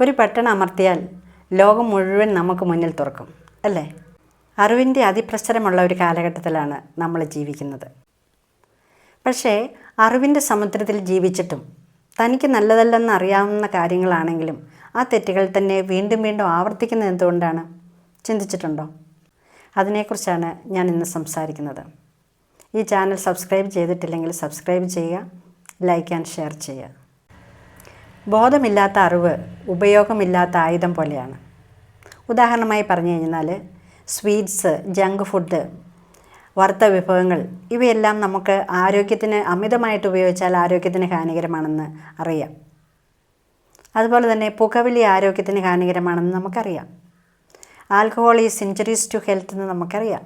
ഒരു ബട്ടൺ അമർത്തിയാൽ ലോകം മുഴുവൻ നമുക്ക് മുന്നിൽ തുറക്കും അല്ലേ? അറിവിന്റെ അതിപ്രസരമുള്ള ഒരു കാലഘട്ടത്തിലാണ് നമ്മൾ ജീവിക്കുന്നത്. പക്ഷേ അറിവിന്റെ സമുദ്രത്തിൽ ജീവിച്ചിട്ടും തനിക്ക് നല്ലതല്ലെന്ന് അറിയാവുന്ന കാര്യങ്ങളാണെങ്കിലും ആ തെറ്റുകൾ തന്നെ വീണ്ടും വീണ്ടും ആവർത്തിക്കുന്നത് എന്തുകൊണ്ടാണ്? ചിന്തിച്ചിട്ടുണ്ടോ? അതിനെക്കുറിച്ചാണ് ഞാൻ ഇന്ന് സംസാരിക്കുന്നത്. ഈ ചാനൽ സബ്സ്ക്രൈബ് ചെയ്തിട്ടില്ലെങ്കിൽ സബ്സ്ക്രൈബ് ചെയ്യുക ലൈക്ക് ആൻഡ് ഷെയർ ചെയ്യുക. ബോധമില്ലാത്ത അറിവ് ഉപയോഗമില്ലാത്ത ആയുധം പോലെയാണ്. ഉദാഹരണമായി പറഞ്ഞു കഴിഞ്ഞാൽ സ്വീറ്റ്സ് ജങ്ക് ഫുഡ് വറുത്ത വിഭവങ്ങൾ ഇവയെല്ലാം നമുക്ക് ആരോഗ്യത്തിന് അമിതമായിട്ട് ഉപയോഗിച്ചാൽ ആരോഗ്യത്തിന് ഹാനികരമാണെന്ന് അറിയാം. അതുപോലെ തന്നെ പുകവലി ആരോഗ്യത്തിന് ഹാനികരമാണെന്ന് നമുക്കറിയാം. Alcohol is injuries to health എന്ന് നമുക്കറിയാം.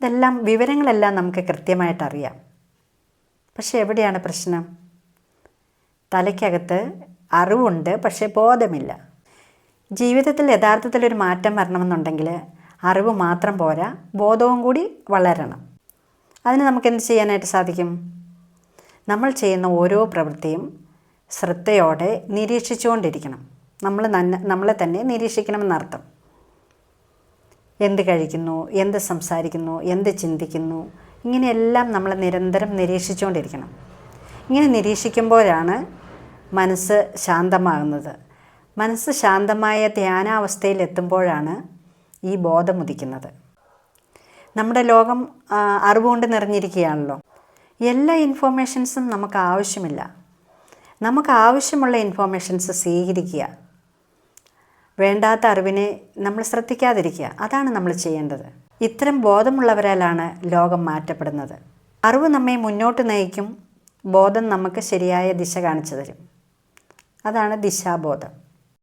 ഇതെല്ലാം വിവരങ്ങളെല്ലാം നമുക്ക് കൃത്യമായിട്ടറിയാം പക്ഷേ എവിടെയാണ് പ്രശ്നം? തലയ്ക്കകത്ത് അറിവുണ്ട് പക്ഷേ ബോധമില്ല. ജീവിതത്തിൽ യഥാർത്ഥത്തിൽ ഒരു മാറ്റം വരണമെന്നുണ്ടെങ്കിൽ അറിവ് മാത്രം പോരാ ബോധവും കൂടി വളരണം. അതിന് നമുക്ക് എന്ത് ചെയ്യാനായിട്ട് സാധിക്കും? നമ്മൾ ചെയ്യുന്ന ഓരോ പ്രവൃത്തിയും ശ്രദ്ധയോടെ നിരീക്ഷിച്ചുകൊണ്ടിരിക്കണം. നമ്മൾ നന്ന നമ്മളെ തന്നെ നിരീക്ഷിക്കണമെന്നർത്ഥം എന്ത് കഴിക്കുന്നു എന്ത് സംസാരിക്കുന്നു എന്ത് ചിന്തിക്കുന്നു ഇങ്ങനെയെല്ലാം നമ്മൾ നിരന്തരം നിരീക്ഷിച്ചുകൊണ്ടിരിക്കണം. ഇങ്ങനെ നിരീക്ഷിക്കുമ്പോഴാണ് മനസ്സ് ശാന്തമാകുന്നത്. മനസ്സ് ശാന്തമായ ധ്യാനാവസ്ഥയിൽ എത്തുമ്പോഴാണ് ഈ ബോധം ഉദിക്കുന്നത്. നമ്മുടെ ലോകം അറിവുകൊണ്ട് നിറഞ്ഞിരിക്കുകയാണല്ലോ. എല്ലാ ഇൻഫോർമേഷൻസും നമുക്ക് ആവശ്യമില്ല. നമുക്ക് ആവശ്യമുള്ള ഇൻഫോർമേഷൻസ് സ്വീകരിക്കുക. വേണ്ടാത്ത അറിവിനെ നമ്മൾ ശ്രദ്ധിക്കാതിരിക്കുക. അതാണ് നമ്മൾ ചെയ്യേണ്ടത്. ഇത്തരം ബോധമുള്ളവരാലാണ് ലോകം മാറ്റപ്പെടുന്നത്. അറിവ് നമ്മെ മുന്നോട്ട് നയിക്കും. ബോധം നമുക്ക് ശരിയായ ദിശ കാണിച്ചു തരും. അതാണ് ദിശാബോധം.